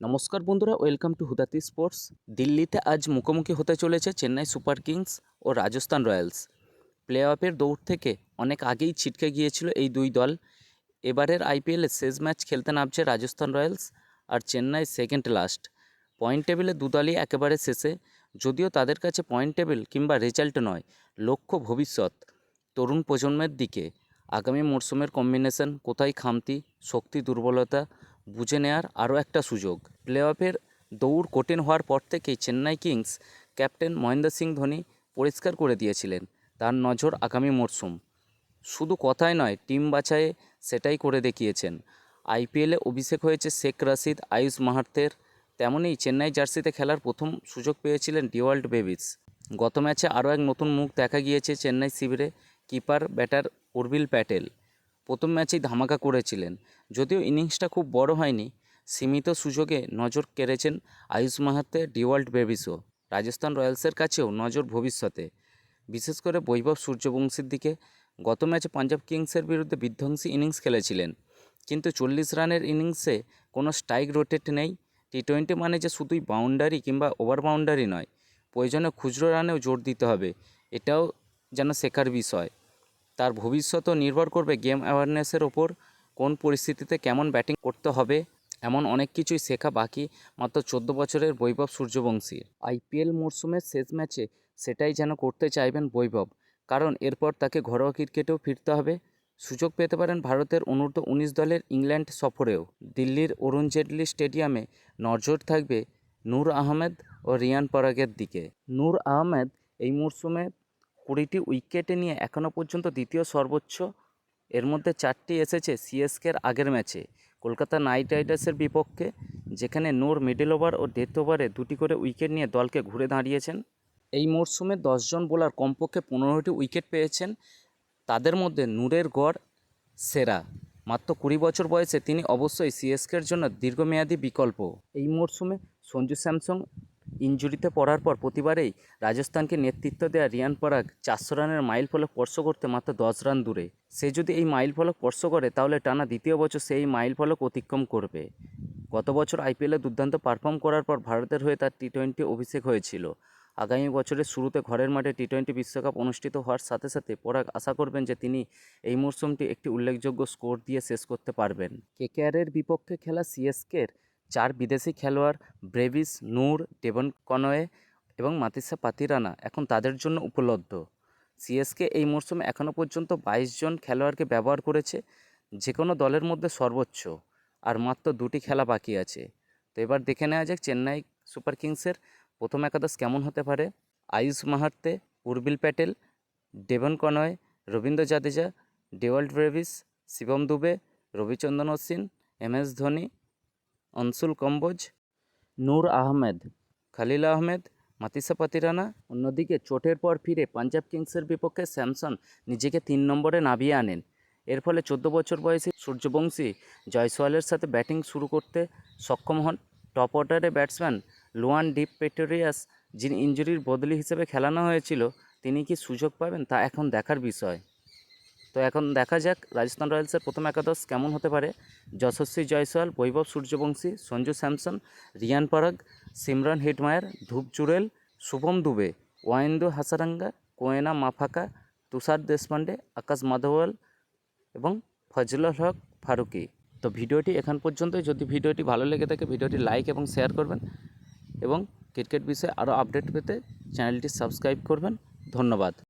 নমস্কার বন্ধুরা welcome to হুদাতি sports দিল্লিতে আজ মুখোমুখি হতে চলেছে চেন্নাই সুপার কিংস ও রাজস্থান রয়্যালস। প্লে অফের দৌড় থেকে অনেক আগেই ছিটকে গিয়েছিল এই দুই দল। এবারের আইপিএলে শেষ ম্যাচ খেলতে নামছে রাজস্থান রয়্যালস আর চেন্নাই সেকেন্ড লাস্ট পয়েন্ট টেবিলে দু দলই একেবারে শেষে, যদিও তাদের কাছে পয়েন্ট টেবিল কিংবা রেজাল্ট নয়, লক্ষ্য ভবিষ্যৎ। তরুণ প্রজন্মের দিকে আগামী মরশুমের কম্বিনেশন কোথায় খামতি, শক্তি, দুর্বলতা বুঝে নেওয়ার আরও একটা সুযোগ। প্লে অফের দৌড় কঠিন হওয়ার পর থেকেই চেন্নাই কিংস ক্যাপ্টেন মহেন্দ্র সিং ধোনি পরিষ্কার করে দিয়েছিলেন তার নজর আগামী মরশুম শুধু কথায় নয়, টিম বাছাইয়ে সেটাই করে দেখিয়েছেন। আইপিএলে অভিষেক হয়েছে শেখ রাশিদ, আয়ুষ মাহাতের। তেমনই চেন্নাই জার্সিতে খেলার প্রথম সুযোগ পেয়েছিলেন ডিওয়াল্ড বেবিস গত ম্যাচে আরও এক নতুন মুখ দেখা গিয়েছে চেন্নাই শিবিরে কিপার ব্যাটার উর্বিল প্যাটেল। প্রথম ম্যাচেই ধামাকা করেছিলেন। যদিও ইনিংসটা খুব বড় হয়নি, সীমিত সুযোগে নজর কেড়েছেন আয়ুষ মাহাতে ডিওয়াল্ড বেবিসও। রাজস্থান রয়্যালসের কাছেও নজর ভবিষ্যতে। বিশেষ করে বৈভব সূর্যবংশীর দিকে, গত ম্যাচে পাঞ্জাব কিংসের বিরুদ্ধে বিধ্বংসী ইনিংস খেলেছিলেন। কিন্তু চল্লিশ রানের ইনিংসে কোনো স্ট্রাইক রোটেট নেই। টি টোয়েন্টি মানে যে শুধুই বাউন্ডারি কিংবা ওভার বাউন্ডারি নয়, প্রয়োজনে খুচরো রানেও জোর দিতে হবে। এটাও যেন শেখার বিষয়। তার ভবিষ্যতও নির্ভর করবে গেম অ্যাওয়ারনেসের ওপর, কোন পরিস্থিতিতে কেমন ব্যাটিং করতে হবে, এমন অনেক কিছুই শেখা বাকি মাত্র চোদ্দ বছরের বৈভব সূর্যবংশীর আইপিএল মরশুমের শেষ ম্যাচে সেটাই যেন করতে চাইবেন বৈভব, কারণ এরপর তাকে ঘরোয়া ক্রিকেটেও ফিরতে হবে। সুযোগ পেতে পারেন ভারতের অনূর্ধ্ব উনিশ দলের ইংল্যান্ড সফরেও। দিল্লির অরুণ জেটলি স্টেডিয়ামে নজর থাকবে নূর আহমেদ ও রিয়ান পরাগের দিকে। নূর আহমেদ এই মরশুমে কুড়িটি উইকেটে নিয়ে এখনও পর্যন্ত দ্বিতীয় সর্বোচ্চ। এর মধ্যে চারটি এসেছে সিএসকের আগের ম্যাচে, কলকাতা নাইট রাইডার্সের বিপক্ষে, যেখানে নূর মিডল ওভার ও ডেথ ওভারে দুটি করে উইকেট নিয়ে দলকে ঘুরে দাঁড়িয়েছেন। এই মরশুমে দশজন বোলার কমপক্ষে পনেরোটি উইকেট পেয়েছেন। তাদের মধ্যে নূরের গড় সেরা। মাত্র কুড়ি বছর বয়সে তিনি অবশ্যই সিএসকের জন্য দীর্ঘমেয়াদী বিকল্প। এই মরশুমে সঞ্জু স্যামসং ইঞ্জুরিতে পড়ার পর প্রতিবারেই রাজস্থানকে নেতৃত্ব দেওয়া রিয়ান পরাগ চারশো রানের মাইল ফলক স্পর্শ করতে মাত্র দশ রান দূরে। সে যদি এই মাইল ফলক স্পর্শ করে, তাহলে টানা দ্বিতীয় বছর সেই মাইল ফলক অতিক্রম করবে। গত বছর আইপিএলে দুর্দান্ত পারফর্ম করার পর ভারতের হয়ে তার টি টোয়েন্টি অভিষেক হয়েছিল। আগামী বছরের শুরুতে ঘরের মাঠে টি টোয়েন্টি বিশ্বকাপ অনুষ্ঠিত হওয়ার সাথে সাথে পরাগ আশা করবেন যে তিনি এই মরশুমটি একটি উল্লেখযোগ্য স্কোর দিয়ে শেষ করতে পারবেন। কেকেআরের বিপক্ষে খেলা সিএসকের চার বিদেশি খেলোয়াড় ব্রেভিস, নূর, ডেভন কনওয়ে এবং মাতিসা পাতিরানা এখন তাদের জন্য উপলব্ধ। সিএসকে এই মরশুমে এখনও পর্যন্ত বাইশ জন খেলোয়াড়কে ব্যবহার করেছে যে কোনো দলের মধ্যে সর্বোচ্চ, আর মাত্র দুটি খেলা বাকি আছে। তো এবার দেখে নেওয়া যাক চেন্নাই সুপার কিংসের প্রথম একাদশ কেমন হতে পারে। Ayush Mhatre, উর্বিল Patel, Devon Conway Ravindra Jadeja, Dewald Brevis, Shivam Dube, Ravichandran Ashwin, M S Dhoni Anshul Kamboj, Noor Ahmed, Khalil Ahmed, Matheesha Pathirana. অন্যদিকে চোটের পর ফিরে পাঞ্জাব কিংসের বিপক্ষে স্যামসন নিজেকে তিন নম্বরে নামিয়ে আনেন। এর ফলে চোদ্দ বছর বয়সী সূর্যবংশী জয়সওয়ালের সাথে ব্যাটিং শুরু করতে সক্ষম হন। টপ অর্ডারে ব্যাটসম্যান লুয়ান ডিপ পেটোরিয়াস, যিনি ইঞ্জুরির বদলি হিসেবে খেলানো হয়েছিল, তিনি কি সুযোগ পাবেন তা এখন দেখার বিষয়। তো এখন দেখা যাক রাজস্থান রয়্যালসের প্রথম একাদশ কেমন হতে পারে। Yashasvi Jaiswal, Vaibhav Suryavanshi, Sanju Samson, Riyan Parag, Shimron Hetmyer ধূপ চুড়েল, শুভম দুবে, ওয়াইন্দু হাসারাঙ্গা, কোয়েনা মাফাকা, তুষার দেশপান্ডে আকাশ মাধওয়াল এবং ফজলুল হক ফারুকি। তো ভিডিওটি এখান পর্যন্ত যদি ভিডিওটি ভালো লেগে থাকে, ভিডিওটি লাইক এবং শেয়ার করবেন এবং ক্রিকেট বিষয়ে আরও আপডেট পেতে চ্যানেলটি সাবস্ক্রাইব করবেন। ধন্যবাদ।